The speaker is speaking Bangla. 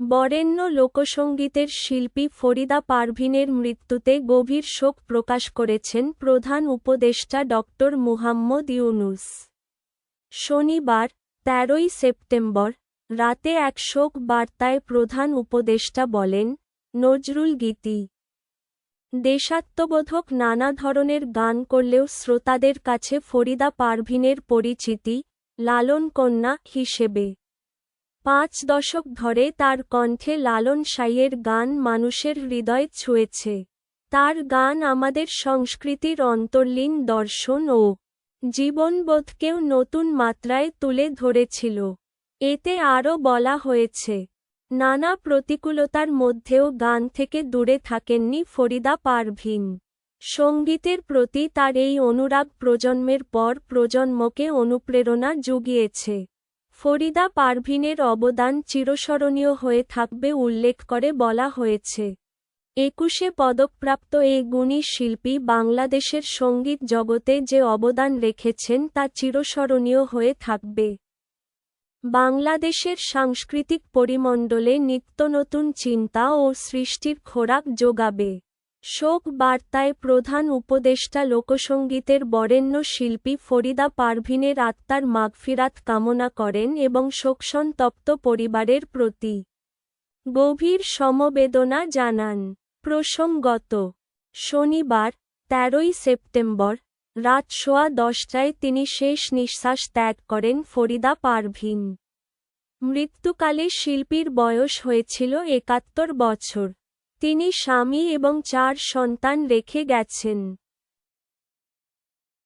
বরেণ্য লোকসঙ্গীতের শিল্পী ফরিদা পারভিনের মৃত্যুতে গভীর শোক প্রকাশ করেছেন প্রধান উপদেষ্টা ডক্টর মুহাম্মদ ইউনুস। শনিবার, তেরোই সেপ্টেম্বর, রাতে এক শোক বার্তায় প্রধান উপদেষ্টা বলেন, নজরুল গীতি। দেশাত্মবোধক নানা ধরনের গান করলেও শ্রোতাদের কাছে ফরিদা পারভিনের পরিচিতি, লালন কন্যা হিসেবে। পাঁচ দশক ধরে তার কণ্ঠে লালন সাইয়ের গান মানুষের হৃদয় ছুঁয়েছে। তার গান আমাদের সংস্কৃতির অন্তর্লীন দর্শন ও জীবনবোধকেও নতুন মাত্রায় তুলে ধরেছিল। এতে আরও বলা হয়েছে, নানা প্রতিকূলতার মধ্যেও গান থেকে দূরে থাকেননি ফরিদা পারভিন। সঙ্গীতের প্রতি তার এই অনুরাগ প্রজন্মের পর প্রজন্মকে অনুপ্রেরণা জুগিয়েছে। ফরিদা পারভিনের অবদান চিরস্মরণীয় হয়ে থাকবে উল্লেখ করে বলা হয়েছে। একুশে পদকপ্রাপ্ত এই গুণী শিল্পী বাংলাদেশের সংগীত জগতে যে অবদান রেখেছেন তা চিরস্মরণীয় হয়ে থাকবে। বাংলাদেশের সাংস্কৃতিক পরিমণ্ডলে নিত্য নতুন চিন্তা ও সৃষ্টির খোরাক যোগাবে। শোক বার্তায় প্রধান উপদেষ্টা লোকসঙ্গীতের বরেণ্য শিল্পী ফরিদা পারভিনের আত্মার মাগফিরাত কামনা করেন এবং শোকসন্তপ্ত পরিবারের প্রতি গভীর সমবেদনা জানান। প্রসঙ্গত, শনিবার, তেরোই সেপ্টেম্বর, রাত সোয়া দশটায় তিনি শেষ নিঃশ্বাস ত্যাগ করেন ফরিদা পারভিন। মৃত্যুকালে শিল্পীর বয়স হয়েছিল একাত্তর বছর। তিনি স্বামী এবং চার সন্তান রেখে গেছেন।